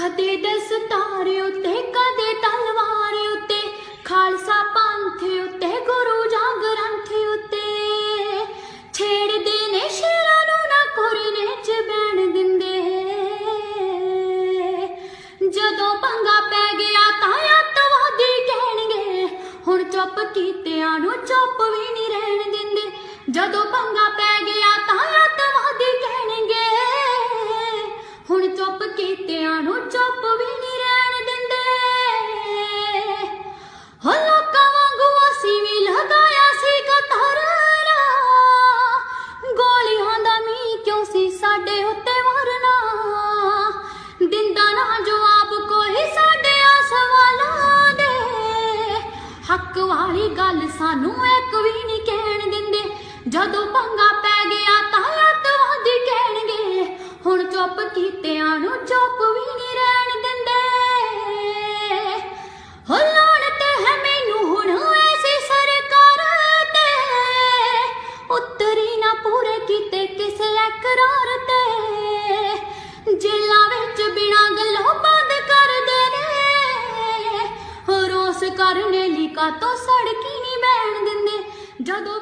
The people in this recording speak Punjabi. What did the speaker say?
ਕਦੇ ਦਸਤਾਰ ਉੱਤੇ, ਕਦੇ ਤਲਵਾਰ ਉੱਤੇ, ਖਾਲਸਾ ਪੰਥ ਉੱਤੇ, ਗੁਰੂ ਜਾਂ ਗ੍ਰੰਥ ਉੱਤੇ। ਛੇੜਦੇ ਨੇ ਸ਼ੇਰਾਂ ਨੂੰ, ਨਾ ਕੋਰਨੇ ਚ ਬੈਣ ਦਿੰਦੇ। ਜਦੋਂ ਪੰਗਾ ਪੈ ਗਿਆ ਤਾਂ ਅੱਤਵਾਦੀ ਕਹਿਣਗੇ, ਹੁਣ ਚੁੱਪ ਕੀਤਿਆਂ ਨੂੰ ਚੁੱਪ ਵੀ ਨਹੀਂ ਰਹਿਣ ਦਿੰਦੇ। ਜਦੋਂ ਪੰਗਾ ਪੈ ਗਿਆ ਤਾਂ ਕੀਤਿਆਂ ਨੂੰ ਚੁੱਪ ਵੀ ਨਹੀਂ ਰਹਿਣ ਦਿੰਦੇ। ਹੋ ਲੋਕਾਂ ਵਾਂਗੂ ਅਸੀਂ ਵੀ ਲਗਾਇਆ ਸੀ ਕਤਰਨਾ ਗੋਲੀਆਂ ਦਾ ਮੀਂਹ ਕਿਉਂ ਸੀ ਸਾਡੇ ਉੱਤੇ ਵਰਨਾ ਦਿੰਦਾ ਨਾ ਜਵਾਬ ਕੋਈ ਸਾਡੇ ਆ ਸਵਾਲਾਂ ਦੇ। ਹੱਕ ਵਾਲੀ ਗੱਲ ਸਾਨੂੰ ਇੱਕ ਵੀ ਨਹੀਂ ਕਹਿਣ ਦਿੰਦੇ। ਜਦੋਂ ਪੰਗਾ ਪੈ ਗਿਆ ਕੀਤਿਆਂ ਨੂੰ ਚੁੱਪ ਵੀ ਨਹੀਂ ਰਹਿਣ ਦਿੰਦੇ। ਹੋ ਲੋੜ ਹੈ ਮੈਨੂੰ ਹੁਣ ਐਸੀ ਸਰਕਾਰ ਤੇ। ਉਤਰੀ ਨਾ ਪੂਰੇ ਕੀਤੇ ਕਿਸੇ ਇਕਰਾਰ ਤੇ। ਜੇਲਾਂ ਵਿੱਚ ਬਿਨਾਂ ਗੱਲੋਂ ਬੰਦ ਕਰਦੇ ਨੇ। ਰੋਸ ਕਰਨੇ ਲਈ ਕਾਤੋਂ ਸੜਕੀ ਨਹੀਂ ਬੈਣ ਦਿੰਦੇ। ਜਦੋਂ